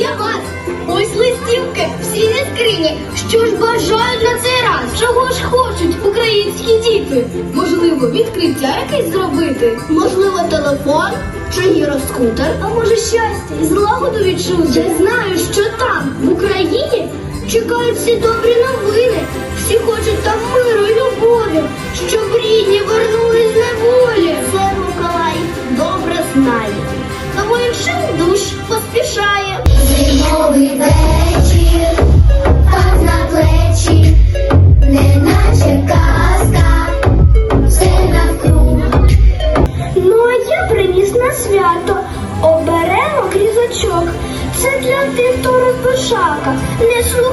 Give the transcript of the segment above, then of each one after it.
я вас! Ось листівки, всі не скрині. Що ж бажають на цей раз? Чого ж хочуть українські діти? Можливо, відкриття якесь зробити? Можливо, телефон чи гіроскутер? А може щастя і злагоду відчути? Чекають всі добрі новини. Всі хочуть там миру і любові, щоб рідні вернулись з неволі. Це Миколай добре знає. Тому іншим душ поспішає. Зимовий вечір, пак на плечі, неначе казка, все навкруг. Ну, а я приніс на свято оберемо крізочок. Це для тих, хто розбишака, неслухняних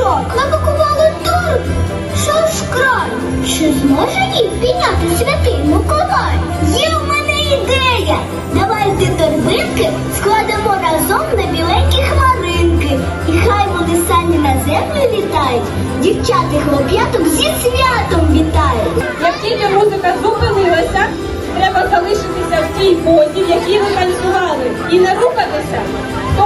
діточок. Напакували торб, що ж край. Чи зможе їх підняти святий Миколай? Є в мене ідея. Давайте торбинки складемо разом на біленькі хмаринки. І хай вони самі на землю літають. Дівчата і хлоп'яток зі святом вітають. Як тільки музика зупинилася, треба залишитися в тій позі, в якій ви танцювали, і не рухатися. Хто